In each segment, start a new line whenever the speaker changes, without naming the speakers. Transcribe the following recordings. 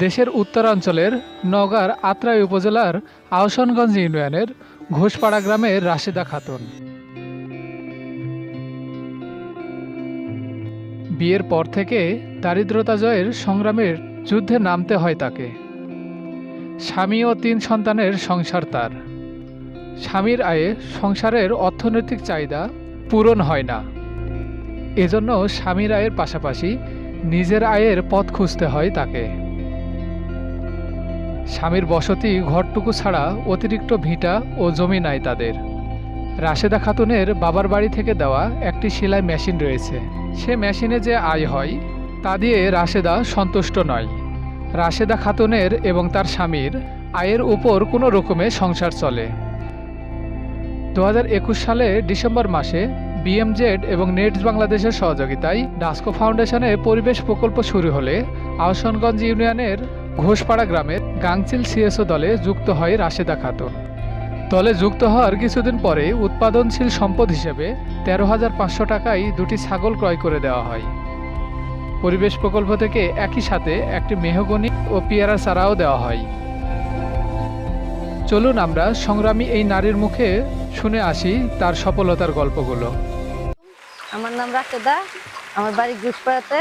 দেশের উত্তরাঞ্চলের নওগাঁর আত্রাই উপজেলার আহসানগঞ্জ ইউনিয়নের ঘোষপাড়া গ্রামের রাশেদা খাতুন। বিয়ের পর থেকে দারিদ্রতা জয়ের সংগ্রামের যুদ্ধে নামতে হয় তাকে। স্বামী ও তিন সন্তানের সংসার তার। স্বামীর আয়ে সংসারের অর্থনৈতিক চাহিদা পূরণ হয় না। এজন্য স্বামীর আয়ের পাশাপাশি নিজের আয়ের পথ খুঁজতে হয় তাকে। স্বামীর বসতি ঘরটুকু ছাড়া অতিরিক্ত ভিটা ও জমি নাই তাদের। রাশেদা খাতুনের বাবার বাড়ি থেকে দেওয়া একটি সেলাই মেশিন রয়েছে। সে মেশিনে যে আয় হয়, তা দিয়ে রাশেদা সন্তুষ্ট নয়। রাশেদা খাতুনের এবং তার স্বামীর আয়ের উপর কোনো রকমে সংসার চলে। দু হাজার একুশ সালে ডিসেম্বর মাসে বিএমজেড এবং নেটস বাংলাদেশের সহযোগিতায় ডাস্কো ফাউন্ডেশনের পরিবেশ প্রকল্প শুরু হলে আহসানগঞ্জ ইউনিয়নের ঘোষপাড়া গ্রামের গাংচিল সিএসও দলে যুক্ত হয় রাশেদা খাতুন। দলে যুক্ত হওয়ার কিছুদিন পরে উৎপাদনশীল সম্পদ হিসেবে তেরো হাজার পাঁচশো টাকায় দুটি ছাগল ক্রয় করে দেওয়া হয়। পরিবেশ প্রকল্প থেকে একই সাথে একটি মেহগনি ও পেয়ারা চারাও দেওয়া হয়। চলুন আমরা সংগ্রামী এই নারীর মুখে শুনে আসি তার সফলতার গল্পগুলো।
আমার নাম রাশেদা, আমার বাড়ি ঘুষপাড়াতে,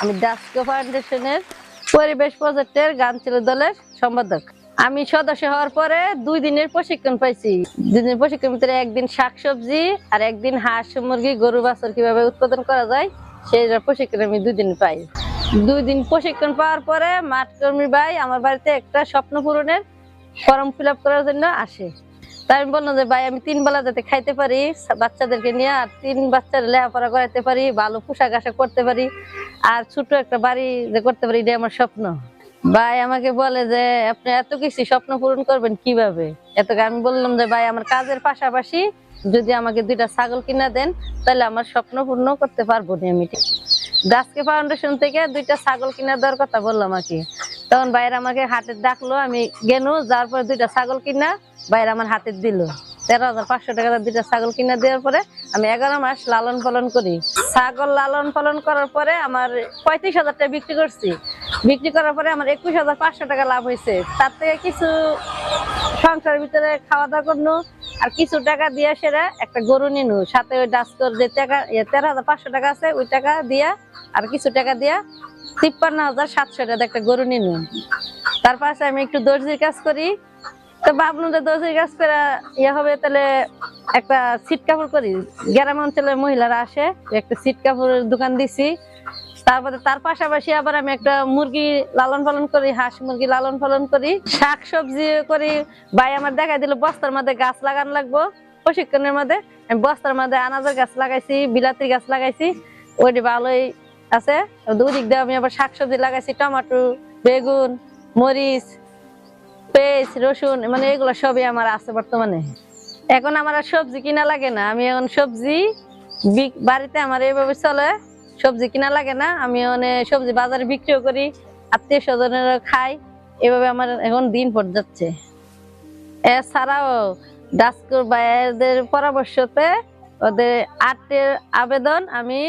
আমি ডাস্কো ফাউন্ডেশনের পরিবেশ প্রজেক্টের গান ছিল দলের সম্পাদক। আমি সদস্য হওয়ার পরে দুই দিনের প্রশিক্ষণ পাইছি। দুই দিনের প্রশিক্ষণ ভিতরে একদিন শাকসবজি আর একদিন হাঁস, মুরগি, গরু, বাছর কীভাবে উৎপাদন করা যায় সেই প্রশিক্ষণ আমি দুই দিন পাই। দুই দিন প্রশিক্ষণ পাওয়ার পরে মাঠ কর্মী ভাই আমার বাড়িতে একটা স্বপ্ন পূরণের ফর্ম ফিল করার জন্য আসে। তাই আমি বললাম যে, ভাই, আমি তিন বেলা যাতে খাইতে পারি, বাচ্চাদেরকে নিয়ে আর তিন বাচ্চার লেখাপড়া করাতে পারি, ভালো পোশাক আশাক করতে পারি, আর ছোট একটা বাড়ি যে করতে পারি এটা আমার স্বপ্ন। ভাই, আমাকে বলে যে, আপনি এত কিছু স্বপ্ন পূরণ করবেন কীভাবে? এত আমি বললাম যে, ভাই, আমার কাজের পাশাপাশি যদি আমাকে দুইটা ছাগল কিনা দেন, তাহলে আমার স্বপ্ন পূর্ণ করতে পারব না আমি গাছকে ফাউন্ডেশন থেকে দুইটা ছাগল কিনা দেওয়ার কথা বললাম আর কি। তখন বাইরে আমাকে হাটে ডাকলো, আমি গেনু যার পরে দুইটা ছাগল কিনা বাইরে আমার হাতে দিল। তেরো হাজার পাঁচশো টাকা দুইটা ছাগল কিনা দেওয়ার পরে আমি এগারো মাস লালন পালন করি। ছাগল লালন পালন করার পরে আমার পঁয়ত্রিশ হাজার টাকা বিক্রি করছি। বিক্রি করার পরে আমার একুশ হাজার পাঁচশো টাকা লাভ হয়েছে। তার থেকে কিছু সংসারের ভিতরে খাওয়া দাওয়া করল আর কিছু টাকা দিয়ে সেরা একটা গরু নিনু। সাথে ওই ডাস্কর যে টাকা ইয়ে তেরো হাজার পাঁচশো টাকা আছে, ওই টাকা দিয়া আর কিছু টাকা দিয়া তিপ্পান্ন হাজার সাতশো টাকা একটা গরু নিনু তার পাশে আমি একটু দর্জির কাজ করি। তো ভাবলাম যে দর্জির কাজ করে ইয়ে হবে, তাহলে একটা সিট কাপড় করি। গ্রাম অঞ্চলের মহিলারা আসে, একটা সিট কাপড়ের দোকান দিছি। তারপরে তার পাশাপাশি আবার আমি একটা মুরগি লালন পালন করি, হাঁস মুরগি লালন পালন করি। শাক সবজি করি। ভাই আমার দেখা দিল, বস্তার মধ্যে গাছ লাগানো লাগবো। প্রশিক্ষণের মধ্যে আমি বস্তার মধ্যে আনাজের গাছ লাগাইছি, বিলাতির গাছ লাগাইছি। ওইটি ভালোই আছে? দুই দিক দিয়ে আমি আবার শাকসবজি লাগাইছি, টমেটো, বেগুন, মরিচ, পেঁয়াজ, রসুন মানে এগুলো সবই আমার আছে বর্তমানে। এখন আমার আর সবজি কিনা লাগে না। আমি এখন সবজি বাড়িতে আমার এইভাবে চলে, সবজি কিনা লাগে না। আমি মানে সবজি বাজারে বিক্রিও করি, আত্মীয় স্বজনেরা খাই। এভাবে আমার এখন দিন পর যাচ্ছে। এছাড়াও ডাস্কুর ভাইয়াদের পরামর্শতে ওদের আর্টের আবেদন আমি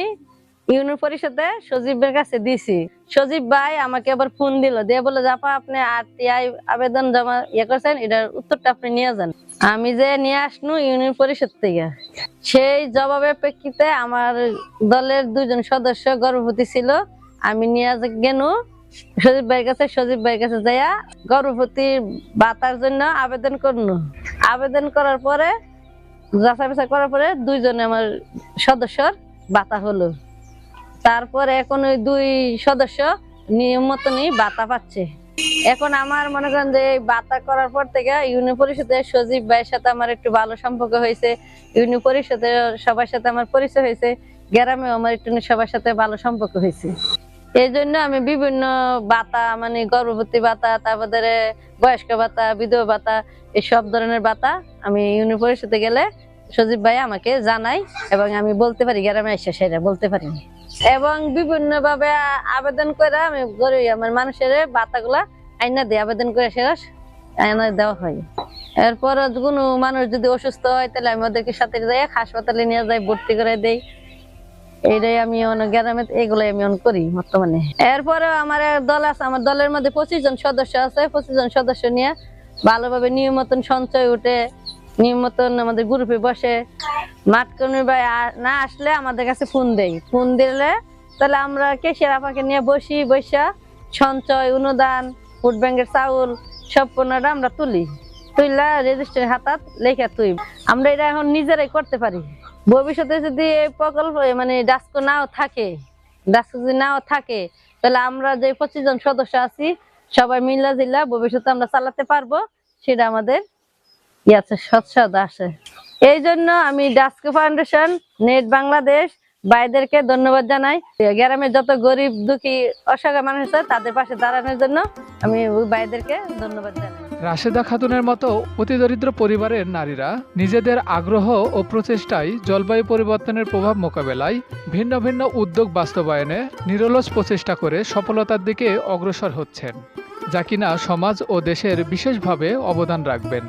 ইউনিয়ন পরিষদে সজীবের কাছে দিছি। সজীব ভাই আমাকে আবার ফোন দিল, দিয়ে বলে আপা, আপনি আর আরটিআই আবেদন জমা ইয়ে করছেন, এটার উত্তরটা আপনি নিয়ে যান। আমি যে নিয়ে আসনু ইউনিয়ন পরিষদ থেকে, সেই জবাবের প্রেক্ষিতে আমার দলের দুজন সদস্য গর্ভবতী ছিল, আমি নিয়ে গেনু, সজীব ভাইয়ের কাছে, সজীব ভাইয়ের কাছে যাইয়া গর্ভবতী বাতার জন্য আবেদন করনু। আবেদন করার পরে, যাচাই বাছাই করার পরে দুইজনে আমার সদস্যর বাতা হলো। তারপরে এখন ওই দুই সদস্য নিয়ম মতনই বাতা পাচ্ছে। এখন আমার মনে করেন যে বাতা করার পর থেকে ইউনিয়ন পরিষদের সজীব ভাইয়ের সাথে আমার একটু ভালো সম্পর্ক হয়েছে ইউনিয়ন পরিষদের সবার সাথে আমার পরিচয় হয়েছে, গ্রামেও আমার একটু সবার সাথে ভালো সম্পর্ক হয়েছে। এই জন্য আমি বিভিন্ন বাতা মানে গর্ভবতী বাতা, তারপরে বয়স্ক ভাতা বিধবা ভাতা এই সব ধরনের বাতা আমি ইউনিয়ন পরিষদে গেলে সজীব ভাই আমাকে জানাই এবং আমি বলতে পারি, গ্রামে এসে সেটা বলতে পারি এবং বিভিন্ন ভাবে আবেদন করে আমি গরিব, আমার মানুষের বাতাগুলা আইনা দিয়ে আবেদন করে সেটা আইনা দেওয়া হয়। এরপর কোনো মানুষ যদি অসুস্থ হয়, তাহলে আমি ওদেরকে সাথে যাই হাসপাতালে নিয়ে যাই, ভর্তি করে দেই। এইটাই আমি গ্রামে এগুলাই আমি অন করি বর্তমানে। এরপরে আমার দল আছে, আমার দলের মধ্যে পঁচিশ জন সদস্য আছে। পঁচিশ জন সদস্য নিয়ে ভালোভাবে নিয়ম মতন সঞ্চয় উঠে নিয়ম মতন আমাদের গ্রুপে বসে মাঠ কর্মী ভাই না আসলে আমাদের কাছে ফোন দেই। ফোন দিলে তাহলে আমরা কেশিয়ার আপাকে নিয়ে বসি বৈশা সঞ্চয়, অনুদান ফুড ব্যাংকের চাউল, সব পণ্যটা আমরা তুলি। তুইলা রেজিস্ট্রি হাতাত লেখা তুই। আমরা এটা এখন নিজেরাই করতে পারি। ভবিষ্যতে যদি এই প্রকল্প মানে ডাস্কো নাও থাকে ডাস্কো যদি নাও থাকে, তাহলে আমরা যে পঁচিশ জন সদস্য আছি, সবাই মিল্লা জিল্লা ভবিষ্যতে আমরা চালাতে পারব, সেটা আমাদের ইয়ে আছে সৎসাদ আসে। এই জন্য আমি ডাস্কো ফাউন্ডেশন নেট বাংলাদেশ ভাইদেরকে ধন্যবাদ জানাই। গ্রামের যত গরিব, দুঃখী, অসহায় মানুষ আছে, তাদের পাশে দাঁড়ানোর জন্য আমি ভাইদেরকে ধন্যবাদ জানাই।
রাশেদা খাতুনের মতো অতি দরিদ্র পরিবারের নারীরা নিজেদের আগ্রহ ও প্রচেষ্টায় জলবায়ু পরিবর্তনের প্রভাব মোকাবেলায় ভিন্ন ভিন্ন উদ্যোগ বাস্তবায়নে নিরলস প্রচেষ্টা করে সফলতার দিকে অগ্রসর হচ্ছেন, যা কিনা সমাজ ও দেশের বিশেষভাবে অবদান রাখবেন।